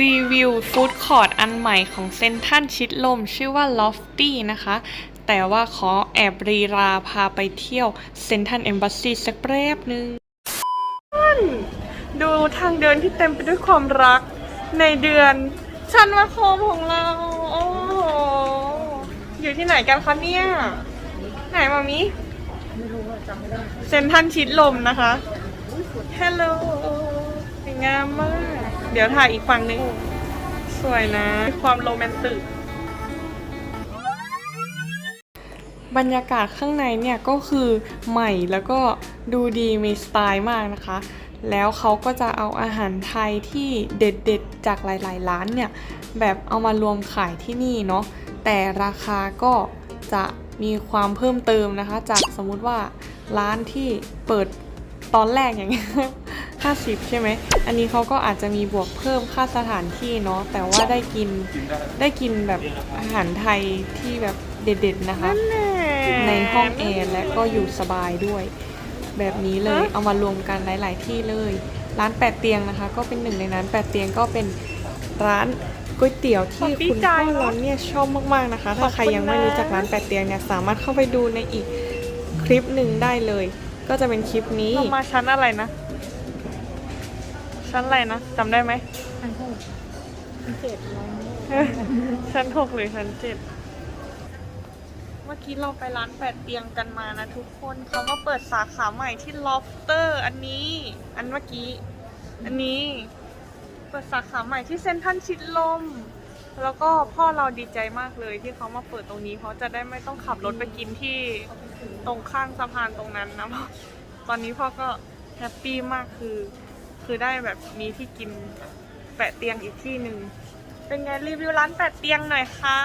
รีวิวฟู้ดคอร์ทอันใหม่ของเซนทันชิดลม ชื่อว่า Lofty นะคะ แต่ว่าขอแอบรีราพาไปเที่ยวเซนทันเอมบ s สซีสักแป๊บหนึ่งดูทางเดินที่เต็มไปด้วยความรักในเดือนชันวาคมของเรา โอ้โห อยู่ที่ไหนกันคะเนี่ย ไหนมามิเซนทันชิดลมนะคะ ฮัลโหลสวยงามมาก เดี๋ยวถ่ายอีกฝั่งหนึง สวยนะมีความโรแมนติกบรรยากาศข้างในเนี่ยก็คือใหม่แล้วก็ดูดีมีสไตล์มากนะคะ แล้วเขาก็จะเอาอาหารไทยที่เด็ดๆ จากหลายๆ ร้านเนี่ย แบบเอามารวมขายที่นี่เนาะแต่ราคาก็จะมีความเพิ่มเติมนะคะ จากสมมุติว่าร้านที่เปิดตอนแรกอย่างเงี้ย 50 ใช่ไหม อันนี้เขาก็อาจจะมีบวกเพิ่มค่าสถานที่เนาะ แต่ว่าได้กินได้กินแบบอาหารไทยที่แบบเด็ดๆนะคะ ในห้องแอร์และก็อยู่สบายด้วย แบบนี้เลย เอามารวมกันหลาย ๆ ที่เลย ร้านแปดเตียงนะคะ ก็เป็นหนึ่งในนั้นแปดเตียงก็เป็นร้านก๋วยเตี๋ยวที่คุณพ่อเราเนี่ยชอบมากๆนะคะ ถ้าใครยังไม่รู้จักร้านแปดเตียงเนี่ยสามารถเข้าไปดูในอีกคลิปหนึ่งได้เลย ก็จะเป็นคลิปนี้เรามาชั้นอะไรนะ ชั้นอะไรนะจำได้ไหมชั้นหกชั้นเจ็ดชั้นหกหรือชั้นเจ็ดเมื่อกี้เราไปร้านแปดเตียงกันมานะทุกคนเขามาเปิดสาขาใหม่ที่ Lofter อันนี้ อันเมื่อกี้ อันนี้ เปิดสาขาใหม่ที่เซนทรันชิดลม แล้วก็พ่อเราดีใจมากเลยที่เขามาเปิดตรงนี้เพราะจะได้ไม่ต้องขับรถไปกินที่ตรงข้างสะพานตรงนั้นนะพราะตอนนี้พ่อก็แฮปปี้มากคือ คือได้แบบมีที่กินแปะเตียงอีกที่หนึ่ง เป็นไงรีวิวร้านแปดเตียงหน่อยค่ะ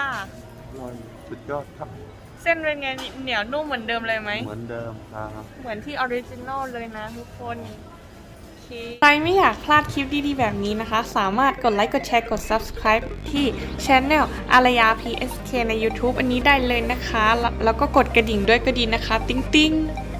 อร่อยสุดยอดครับ เส้นเป็นไงเหนียวนุ่มเหมือนเดิมเลยไหม เหมือนเดิมครับ เหมือนที่ออริจินอลเลยนะทุกคนโอเคใครไม่อยากพลาดคลิปดีๆ แบบนี้นะคะ สามารถกดไลค์ กดแชร์ กด subscribe ที่ช anel อารยา PSK ใน YouTube อันนี้ได้เลยนะคะ แล้วแล้วก็กดกระดิ่งด้วยก็ดีนะคะ ติ๊งติ๊งๆ